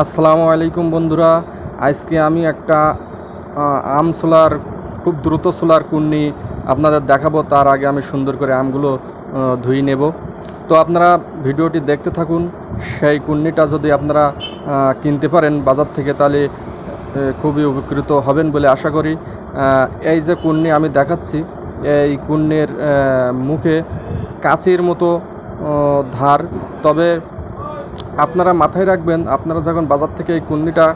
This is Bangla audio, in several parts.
আসসালামু আলাইকুম বন্ধুরা। আজকে আমি একটা আম সোলার, খুব দ্রুত সোলার কুন্নি আপনাদের দেখাবো। তার আগে আমি সুন্দর করে আমগুলো ধুয়ে নেব। তো আপনারা ভিডিওটি দেখতে থাকুন। সেই কুন্নিটা যদি আপনারা কিনতে পারেন বাজার থেকে, তাহলে খুবই উপকৃত হবেন বলে আশা করি। এই যে কুন্নি আমি দেখাচ্ছি, এই কুন্নির মুখে কাচির মতো ধার। তবে আপনারা মাথায় রাখবেন, আপনারা যখন বাজার থেকে এই কুন্দিটা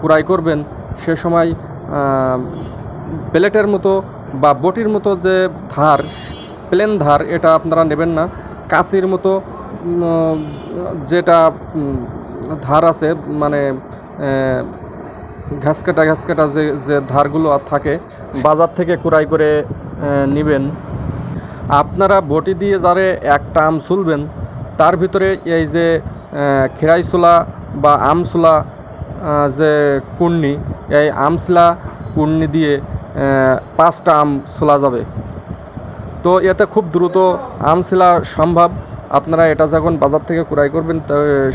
ক্রয় করবেন, সে সময় প্লেটের মতো বা বটির মতো যে ধার, প্লেন ধার, এটা আপনারা নেবেন না। কাঁচির মতো যেটা ধার আছে মানে ঘাস কাটা ঘাস কাটা যে যে ধারগুলো আর থাকে, বাজার থেকে কুড়াই করে নেবেন। আপনারা বটি দিয়ে যারে একটা আম ছুলবেন, তার ভিতরে এই যে খেরাইছোলা বা আমসোলা যে কুর্নি এই আমসলা কুর্নি দিয়ে পাঁচটা আম ছোলা যাবে। তো এতে খুব দ্রুত আম সম্ভব। আপনারা এটা যখন বাজার থেকে ক্রয় করবেন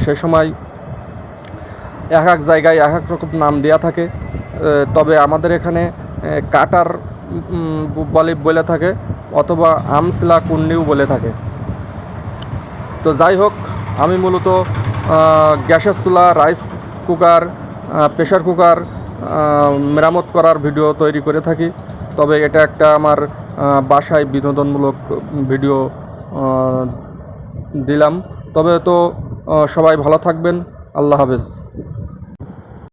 সে সময় এক এক জায়গায় এক এক রকম নাম দেওয়া থাকে। তবে আমাদের এখানে কাটার বলে বলে থাকে, অথবা আমসিলা কুন্ডিও বলে থাকে। তো যাই হোক আমি মূলত গ্যাসের চুলা, রাইস কুকার প্রেশার কুকার মেরামত করার ভিডিও তৈরি করে থাকি। তবে এটা একটা আমার বাসায় বিনোদনমূলক ভিডিও দিলাম। তবে তো সবাই ভালো থাকবেন। আল্লাহ হাফেজ।